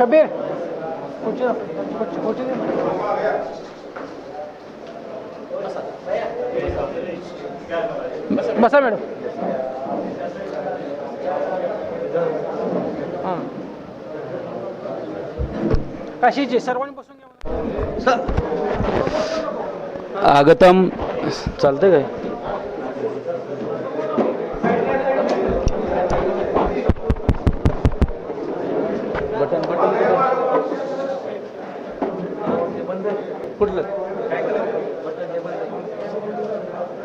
कबीर खुर्ची खुर्ची दे. बसा मॅडम हां काशीची सर्वांनी बसून घ्या आगतम चालतंय काय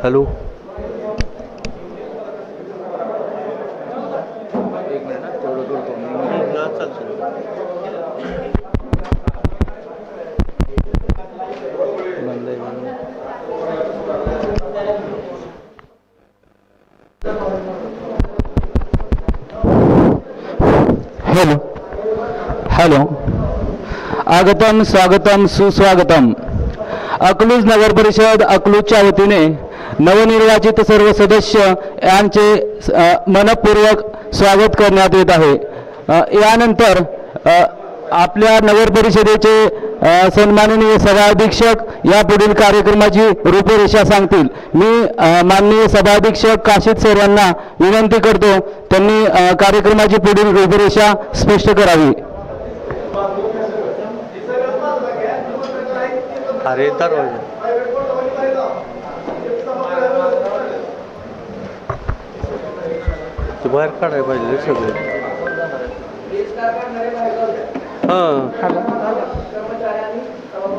हॅलो. हॅलो हॅलो आगतम स्वागतम सुस्वागतम अकलूज नगर परिषद अकलूजच्या वतीने नवनिर्वाचित सर्व सदस्य यांचे मनपूर्वक स्वागत करण्यात येत आहे. यानंतर आपल्या नगर परिषदेचे सन्माननीय सभाअधीक्षक या पुढील कार्यक्रमाची रूपरेषा सांगतील. मी माननीय सभाधीक्षक काशीद सर यांना विनंती करतो त्यांनी कार्यक्रमाची पुढील रूपरेषा स्पष्ट करावी. अरे तर ते बाहेर काढायला पाहिजे सगळे. हां. हॅलो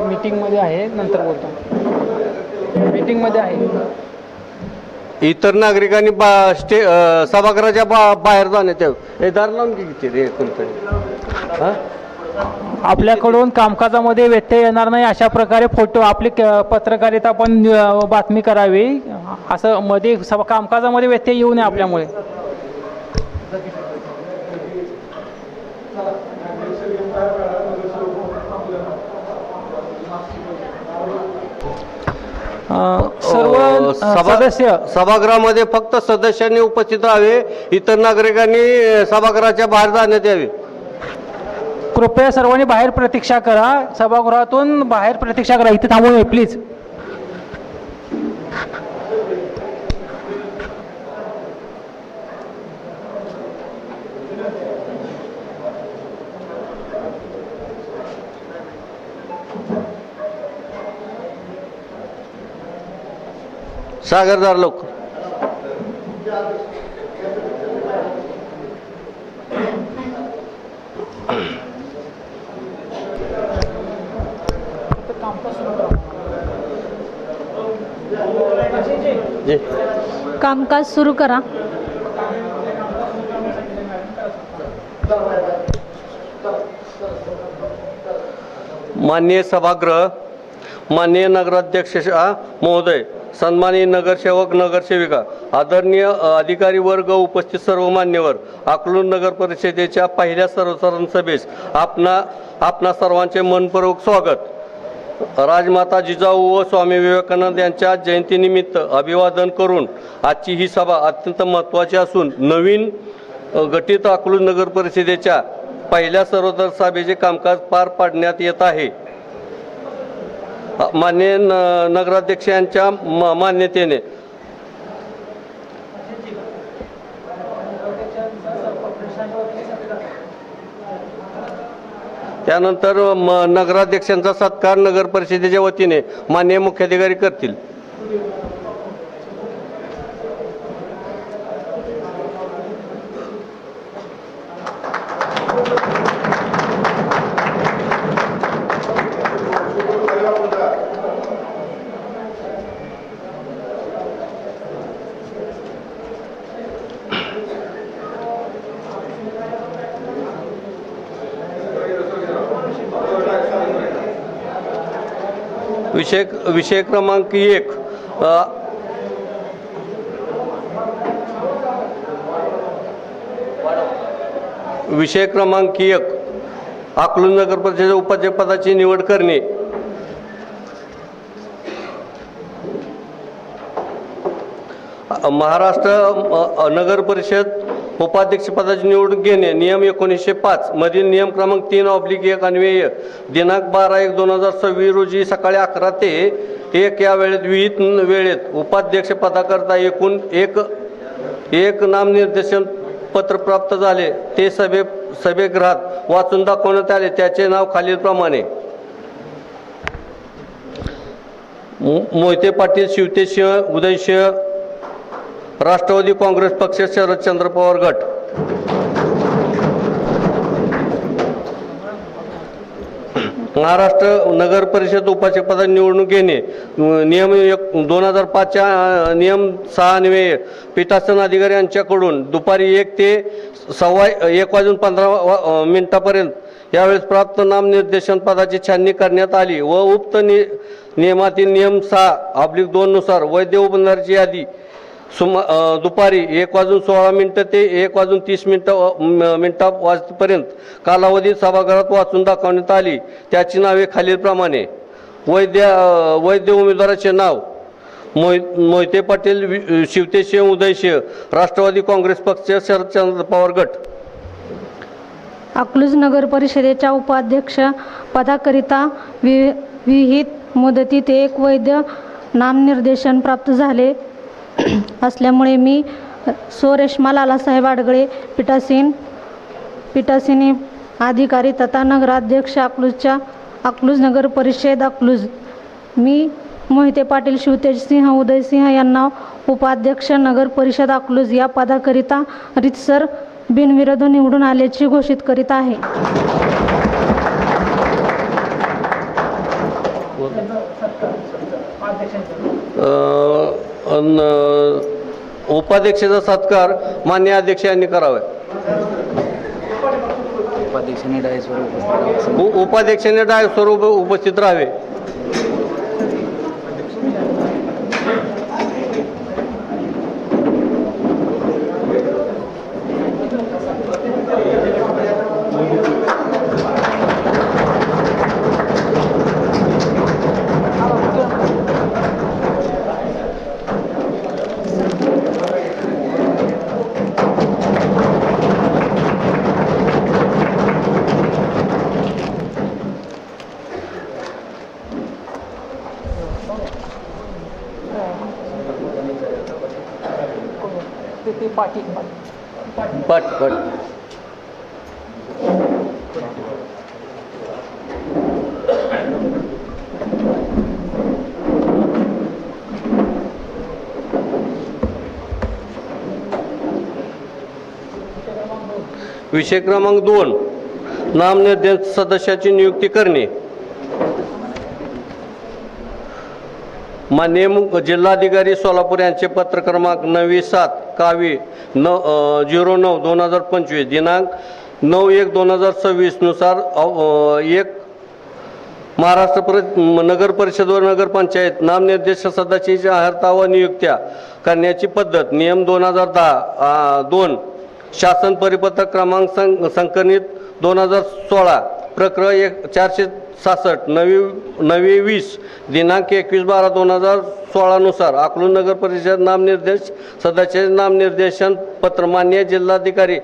मीटिंगमध्ये आहे नंतर बोलतो. मीटिंगमध्ये आहे. इतर नागरिकांनी बा स्टे सभागृहाच्या बा बाहेर जाण्यात यावं हे दार लावून घे किती रे कोणतरी. हां? आपल्याकडून कामकाजामध्ये व्यत्यय येणार नाही अशा प्रकारे फोटो आपली पत्रकारिता पण बातमी करावी. असं मध्ये कामकाजामध्ये व्यत्यय येऊ नये आपल्यामुळे. सर्व सदस्य. सभागृहामध्ये फक्त सदस्यांनी उपस्थित राहावे. इतर नागरिकांनी सभागृहाच्या बाहेर जाण्यात यावे. कृपया सर्वांनी बाहेर प्रतीक्षा करा. सभागृहातून बाहेर प्रतीक्षा करा. इथे थांबू नये प्लीज सागरदार लोक जी कामकाज सुरू करा. माननीय सभागृह माननीय नगराध्यक्ष महोदय सन्माननीय नगरसेवक नगरसेविका आदरणीय अधिकारी वर्ग उपस्थित सर्व मान्यवर अकलूज नगर परिषदेच्या पहिल्या सर्वसाधारण सभेस आपणा आपणा सर्वांचे मनपूर्वक स्वागत. राजमाता जिजाऊ व स्वामी विवेकानंद यांच्या जयंतीनिमित्त अभिवादन करून आजची ही सभा अत्यंत महत्त्वाची असून नवीन गटित अकलूज नगर परिषदेच्या पहिल्या सर्वोदर सभेचे कामकाज पार पाडण्यात येत आहे. मान्य न नगराध्यक्ष यांच्या म- मान्यतेने त्यानंतर म नगराध्यक्षांचा सत्कार नगर परिषदेच्या वतीने माननीय मुख्याधिकारी करतील. विषय विषय क्रमांक एक. विषय क्रमांक एक. अकलूज नगर परिषदेच्या उपाध्यक्षपदाची निवड करणे. महाराष्ट्र नगर परिषद उपाध्यक्षपदाची निवडणूक घेणे नियम एकोणीसशे पाच. मधील नियम क्रमांक तीन ऑब्लिक एक अन्वय दिनांक बारा एक दोन हजार सव्वीस रोजी सकाळी अकरा ते एक या वेळेत विहित वेळेत उपाध्यक्षपदाकरता एकूण एक एक नामनिर्देशन पत्र प्राप्त झाले. ते सभे सभेगृहात वाचून दाखवण्यात आले. त्याचे नाव खालीलप्रमाणे मो- मोहिते पाटील शिवतेसिंह उदयसिंह राष्ट्रवादी काँग्रेस पक्ष शरदचंद्र पवार गट. महाराष्ट्र नगर परिषद उपाध्यक्षपदा निवडणूक घेणे नियम एक दोन हजार पाचच्या नियम सहा पीठासन अधिकारी यांच्याकडून दुपारी एक ते सव्वा एक वाजून पंधरा मिनिटापर्यंत यावेळेस प्राप्त नामनिर्देशन पदाची छाननी करण्यात आली व उक्त नि नियमातील नियम सहा ऑब्लिक दोननुसार वैद्य उमेदवाराची यादी सुमा दुपारी एक वाजून सोळा मिनटं ते एक वाजून तीस मिनटं मिनटा वाजपर्यंत कालावधी सभागृहात वाचून दाखवण्यात आली. त्याची नावे खालीलप्रमाणे. वैद्य वैद्य उमेदवाराचे नाव. मोहि मोहिते पाटील वि- शिवतेसिंह उदयसिंह राष्ट्रवादी काँग्रेस पक्ष शरदचंद्र पवार गट. अकलूज नगर परिषदेच्या उपाध्यक्ष पदाकरिता वि विहित मुदतीत एक वैद्य नामनिर्देशन प्राप्त झाले. असल्यामुळे मी सो रेश्मा लालासाहेब आडगळे पिठासीन पिठासिनी अधिकारी तथा नगराध्यक्ष अकलूजच्या अकलूज नगर परिषद अकलूज. मी मोहिते पाटील शिवतेजसिंह उदयसिंह यांना उपाध्यक्ष नगर परिषद अकलूज या पदाकरिता रितसर बिनविरोध निवडून आल्याची घोषित करीत आहे. उपाध्यक्षाचा सत्कार मान्य अध्यक्ष यांनी करावा उपाध्यक्षांनी डायसवर उपस्थित राहावं. विषय क्रमांक दोन. नामनिर्देश सदस्याची नियुक्ती करणे. माननीय जिल्हाधिकारी सोलापूर यांचे पत्र क्रमांक नवी सात कावी न झिरो नऊ दोन हजार पंचवीस दिनांक नऊ एक दोन हजार सव्वीसनुसार एक महाराष्ट्र पर नगर परिषद व नगरपंचायत नामनिर्देश सदस्याची अर्हता व नियुक्त्या करण्याची पद्धत नियम दोन हजार दहा दोन. शासन परिपत्रक क्रमांक सं संकलित दोन हजार सोळा प्रक्र एक चारशे सहासष्ट नवी नवी वीस दिनांक एकवीस बारा दोन हजार सोळानुसार अकलूज नगर परिषद नामनिर्देश सदस्य नामनिर्देशन पत्र मान्य जिल्हाधिकारी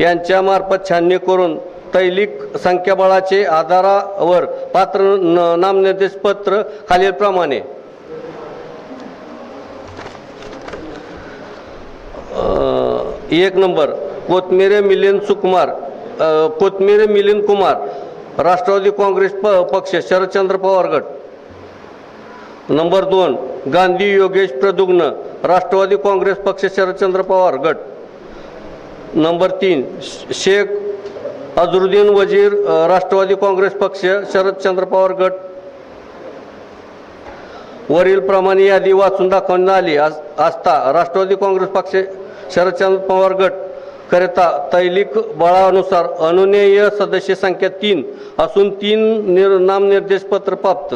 यांच्यामार्फत छाननी करून तैलिक संख्याबळाचे आधारावर पात्र न- नामनिर्देश पत्र खालीलप्रमाणे. uh एक नंबर कोथमिरे मिलिंद सुकुमार कोथमिरे मिलिंद कुमार राष्ट्रवादी काँग्रेस प पक्ष शरदचंद्र पवार गट. नंबर दोन गांधी योगेश प्रदुग्न राष्ट्रवादी काँग्रेस पक्ष शरदचंद्र पवार गट. नंबर तीन शेख अजरुद्दीन वजीर राष्ट्रवादी काँग्रेस पक्ष शरदचंद्र पवार गट. वरील प्रमाणे यादी वाचून दाखवण्यात आली आस्था असता राष्ट्रवादी काँग्रेस पक्ष शरदचंद्र पवार गट करिता तैलिक बळानुसार अनुनेय सदस्य संख्या तीन असून तीन निर नामनिर्देश पत्र प्राप्त.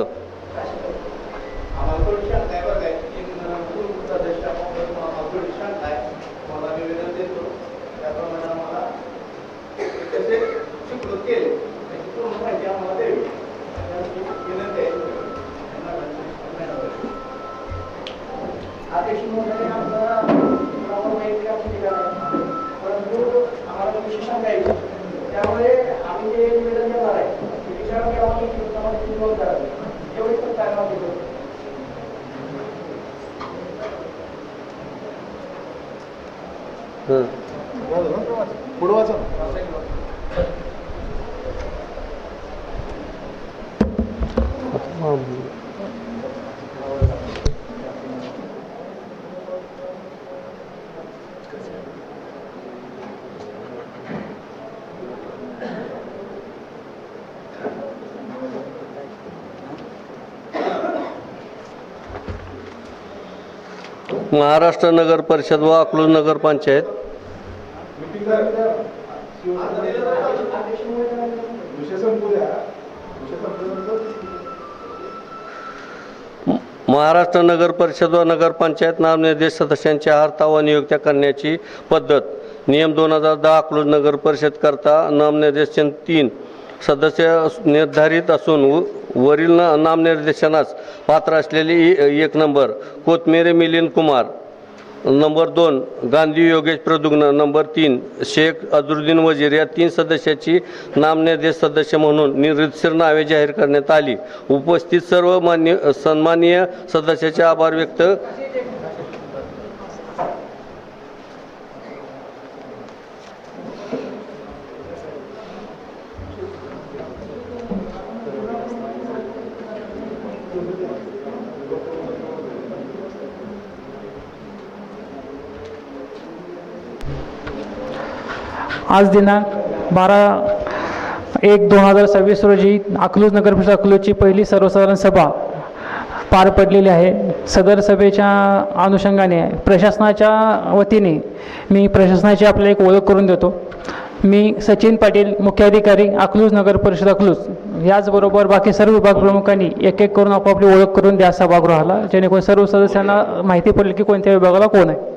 महाराष्ट्र नगर परिषद व अकलूज नगर पंचायत. महाराष्ट्र नगर परिषद व नगरपंचायत नामनिर्देश सदस्यांच्या अर्था व नियुक्त्या करण्याची पद्धत. नियम दोन हजार दहा अकलूज नगर परिषद करता नामनिर्देशन तीन. सदस्य निर्धारित असून वरील ना नामनिर्देशनास पात्र असलेली ए- एक नंबर कोथमेरे मिलिंद कुमार. नंबर दोन गांधी योगेश प्रदुग्न. नंबर तीन शेख अजरुद्दीन वजीर. या तीन सदस्याची नामनिर्देश सदस्य म्हणून निरीक्षर नावे जाहीर करण्यात आली. उपस्थित सर्व मान्य सन्माननीय सदस्याचे आभार व्यक्त आज दिनांक बारा एक दोन हजार सव्वीस रोजी अकलूज नगर परिषद अकलूजची पहिली सर्वसाधारण सभा पार पडलेली आहे. सदर सभेच्या अनुषंगाने प्रशासनाच्या वतीने मी प्रशासनाची आपल्याला एक ओळख करून देतो. मी सचिन पाटील मुख्याधिकारी अकलूज नगर परिषद अकलूज. याचबरोबर बाकी सर्व विभाग प्रमुखांनी एक एक करून आपापली ओळख करून द्या सभागृहाला जेणेकरून सर्व सदस्यांना माहिती पडेल की कोणत्या विभागाला कोण आहे.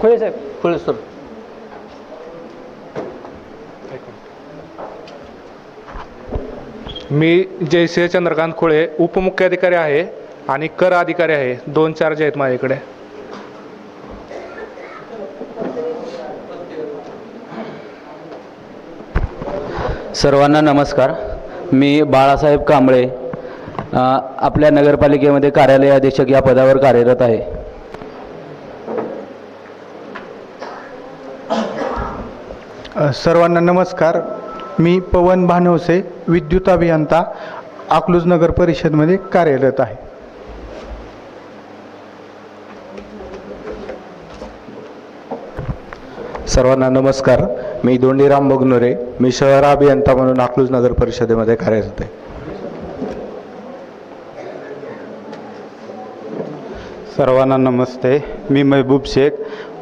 खोळे साहेब. खुळे सर. मी जयसिंह चंद्रकांत खुळे उपमुख्याधिकारी आहे आणि कर अधिकारी आहे. दोन चार्ज आहेत माझ्याकडे. सर्वांना नमस्कार. मी बाळासाहेब कांबळे आपल्या नगरपालिकेमध्ये कार्यालय अधीक्षक या पदावर कार्यरत आहे. सर्वांना नमस्कार. मी पवन भानवसे विद्युत अभियंता अकलूज नगर परिषदमध्ये कार्यरत आहे. सर्वांना नमस्कार. मी दोंडीराम बगनुरे मी शहर अभियंता म्हणून अकलूज नगर परिषदेमध्ये कार्यरत आहे. सर्वांना नमस्ते. मी महबूब शेख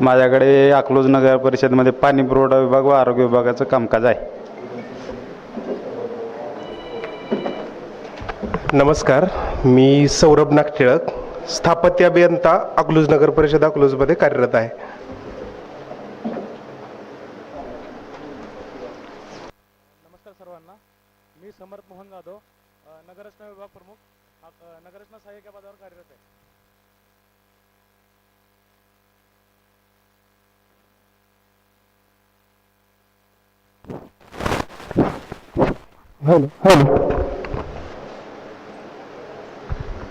माझ्याकडे अकलूज नगर परिषदमध्ये पाणी पुरवठा विभाग व आरोग्य विभागाचं कामकाज आहे. नमस्कार मी सौरभ नागटिळक स्थापत्य अभियंता अकलूज नगर परिषद अकलूजमध्ये कार्यरत आहे. नमस्कार सर्वांना. मी समर्थ मोहन जाधव नगररचना विभाग प्रमुख नगररचना सहाय्यक या पदावर कार्यरत आहे.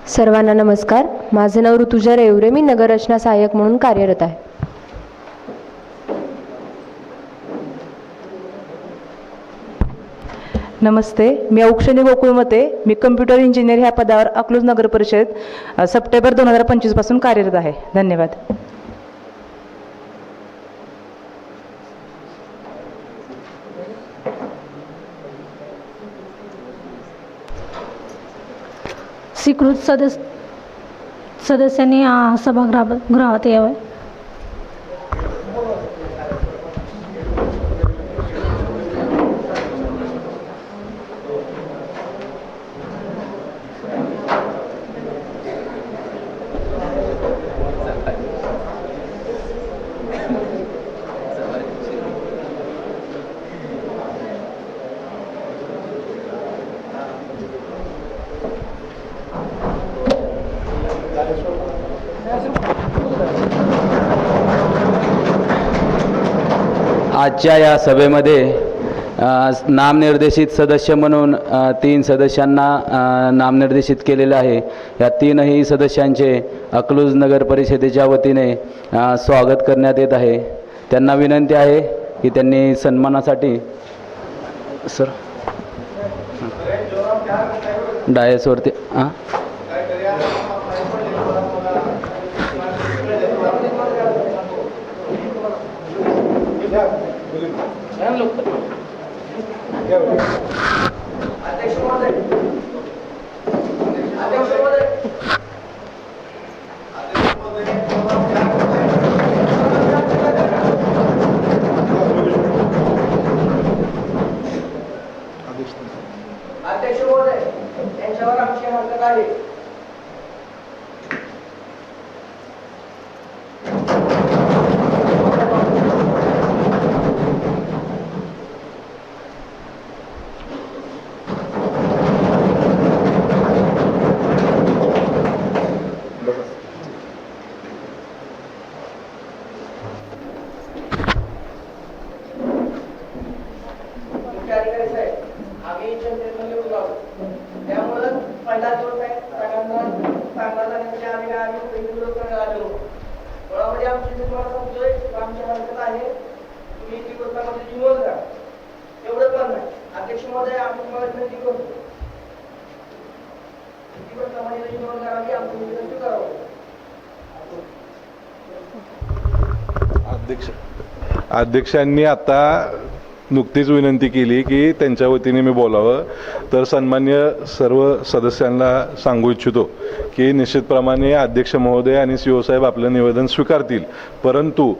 सर्वांना नमस्कार. माझं नाव ऋतुजा रेवरे मी नगररचना सहाय्यक म्हणून कार्यरत आहे. नमस्ते मी औक्षणी गोकुळमते. मी कम्प्युटर इंजिनियर ह्या पदावर अकलूज नगर परिषद सप्टेंबर दोन हजार पंचवीसपासून कार्यरत आहे. धन्यवाद. स्वीकृत सदस्य सदस्यांनी सभागृहा गृहात यावं. आजच्या या सभेमध्ये नामनिर्देशित सदस्य म्हणून तीन सदस्यांना नामनिर्देशित केलेलं आहे. या तीनही सदस्यांचे अकलूज नगर परिषदेच्या वतीने स्वागत करण्यात येत आहे. त्यांना विनंती आहे की त्यांनी सन्मानासाठी सर डायसवरती हां अध्यक्ष महोदय अध्यक्ष महोदय अध्यक्ष महोदय यांच्यावर आमची हरकत आहे मुख्य अधिकारी साहेब आम्ही जनतेतून निवडून आलो त्यामुळं पहिला दिवस आहे सगळ्यांना चांगला जाण्यासाठी आम्ही काय आम्ही पहिली विरोध करायला आलेलो मुळामध्ये आमची जी तुम्हाला सांगतोय की आमची हरकत आहे तुम्ही ती गोष्टामध्ये जी नोंद करा एवढं पण नाही अध्यक्ष महोदय आम्ही तुम्हाला विनंती करतो ती गोष्टामध्ये जी नोंद करावी आमची विनंती करावं अध्यक्ष. अध्यक्षांनी आता नुकतीच विनंती केली की त्यांच्या वतीने मी बोलावं. तर सन्मान्य सर्व सदस्यांना सांगू इच्छितो की निश्चितप्रमाणे अध्यक्ष महोदय आणि सी साहेब आपलं निवेदन स्वीकारतील. परंतु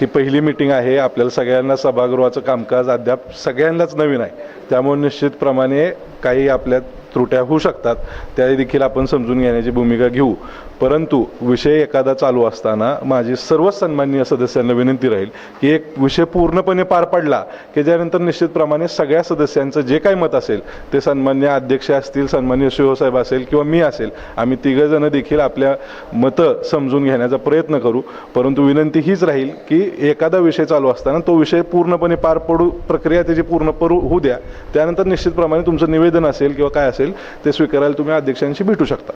ही पहिली मिटिंग आहे. आपल्याला सगळ्यांना सभागृहाचं कामकाज अद्याप सगळ्यांनाच नवीन आहे. त्यामुळे निश्चितप्रमाणे काही आपल्या त्रुट्या होऊ शकतात. त्या देखील आपण समजून घेण्याची भूमिका घेऊ. परंतु विषय एखादा चालू असताना माझी सर्वच सन्माननीय सदस्यांना विनंती राहील की एक विषय पूर्णपणे पार पडला की ज्यानंतर निश्चितप्रमाणे सगळ्या सदस्यांचं जे काही मत असेल ते सन्मान्य अध्यक्ष असतील सन्मान्य शिवसाहेब असेल किंवा मी असेल आम्ही तिघंजणं देखील आपल्या मतं समजून घेण्याचा प्रयत्न करू. परंतु विनंती हीच राहील की एखादा विषय चालू असताना तो विषय पूर्णपणे पार पडू प्रक्रिया त्याची पूर्ण पडू होऊ द्या. त्यानंतर निश्चितप्रमाणे तुमचं निवेदन असेल किंवा काय असेल ते स्वीकारायला तुम्ही अध्यक्षांशी भेटू शकता.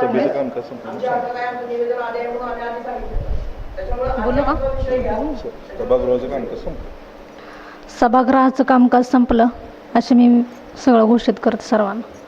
सभेचं. कामकाज सभागृहाचं कामकाज संपलं? सभागृहाचं कामकाज संपलं असे मी सगळं घोषित करते सर्वांना.